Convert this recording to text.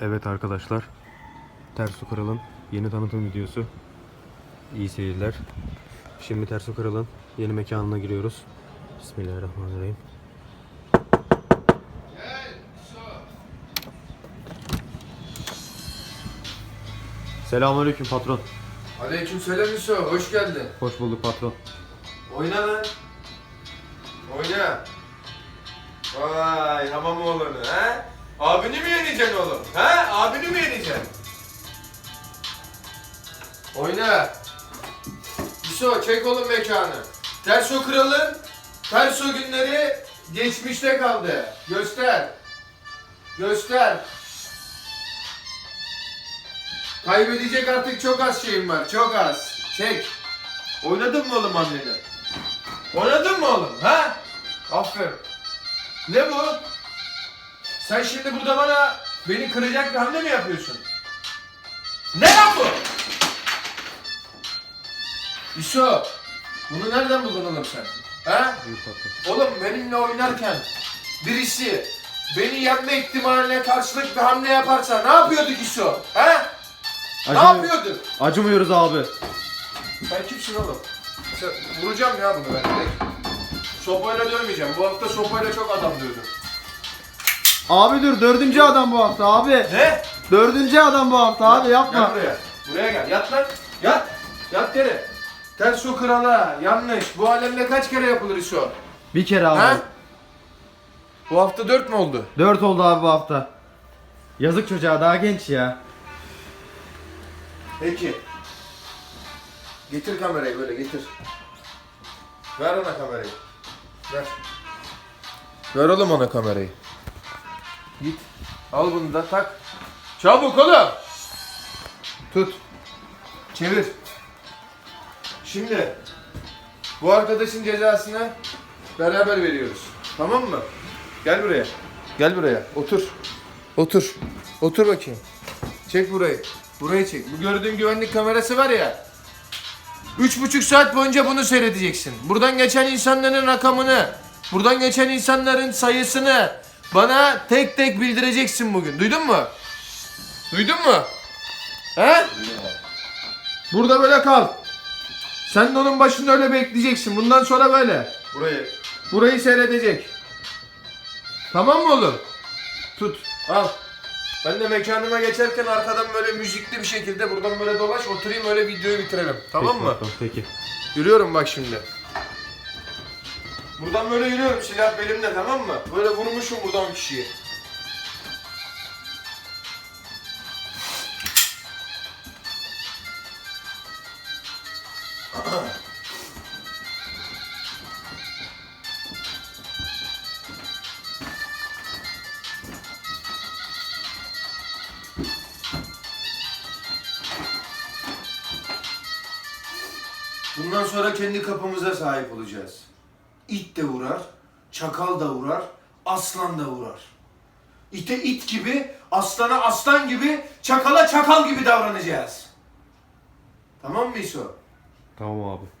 Evet arkadaşlar. Tersu Kral'ın yeni tanıtım videosu. İyi seyirler. Şimdi Tersu Kral'ın yeni mekanına giriyoruz. Bismillahirrahmanirrahim. Selamünaleyküm patron. Aleykümselam Yusuf, hoş geldin. Hoş bulduk patron. Oyna lan. Oyna. Vay hamam oğlanı ha? Abini mi yeneceksin oğlum? Ha? Abini mi yeneceksin? Oyna. Yusuf çek oğlum mekanı. Terso kralın Terso günleri geçmişte kaldı. Göster. Göster. Kaybedecek artık çok az şeyim var. Çok az. Çek. Oynadın mı oğlum anneni? Oynadın mı oğlum? Ha? Aferin. Ne bu? Sen şimdi burada bana beni kıracak bir hamle mi yapıyorsun? Ne lan bu? Yusuf, bunu nereden buldun oğlum sen? Ha? Oğlum benimle oynarken birisi beni yenme ihtimaline karşılık bir hamle yaparsa ne yapıyorduk Yusuf? Ha? Ne yapıyorduk? Acımıyoruz abi. Sen kimsin oğlum? Sen, vuracağım ya bunu ben direkt. Sopayla dövmeyeceğim. Bu hafta sopayla çok adam dövdüm. Abi dur dördüncü adam bu hafta abi. Ne? Dördüncü adam bu hafta abi Gel yapma. buraya. Buraya gel. Yat lan. Yat. Yat yere. Ters su krala. Yanlış. Bu alemde kaç kere yapılır iş o? Bir kere abi. Ha? Bu hafta dört mü oldu? Dört oldu abi bu hafta. Yazık çocuğa daha genç ya. Peki. Getir kamerayı böyle getir. Ver ona kamerayı. Ver. Ver oğlum ona kamerayı. Git. Al bunu da tak. Çabuk oğlum. Tut. Çevir. Şimdi bu arkadaşın cezasını beraber veriyoruz. Tamam mı? Gel buraya. Gel buraya. Otur. Otur. Otur bakayım. Çek burayı. Burayı çek. Bu gördüğün güvenlik kamerası var ya. Üç buçuk saat boyunca bunu seyredeceksin. Buradan geçen insanların rakamını, buradan geçen insanların sayısını bana tek tek bildireceksin bugün. Duydun mu? Duydun mu? He? Burada böyle kal. Sen de onun başında öyle bekleyeceksin. Bundan sonra böyle. Burayı. Burayı seyredecek. Tamam mı oğlum? Tut. Al. Ben de mekanıma geçerken arkadan böyle müzikli bir şekilde buradan böyle dolaş oturayım öyle videoyu bitirelim. Tamam Peki mı? patron, Peki. Yürüyorum bak şimdi. Buradan böyle yürüyorum silah belimde tamam mı? Böyle vurmuşum buradan kişiyi. Bundan sonra kendi kapımıza sahip olacağız. İt de vurar, çakal da vurar, aslan da vurar. İte it gibi, aslana aslan gibi, çakala çakal gibi davranacağız. Tamam mı İso? Tamam abi.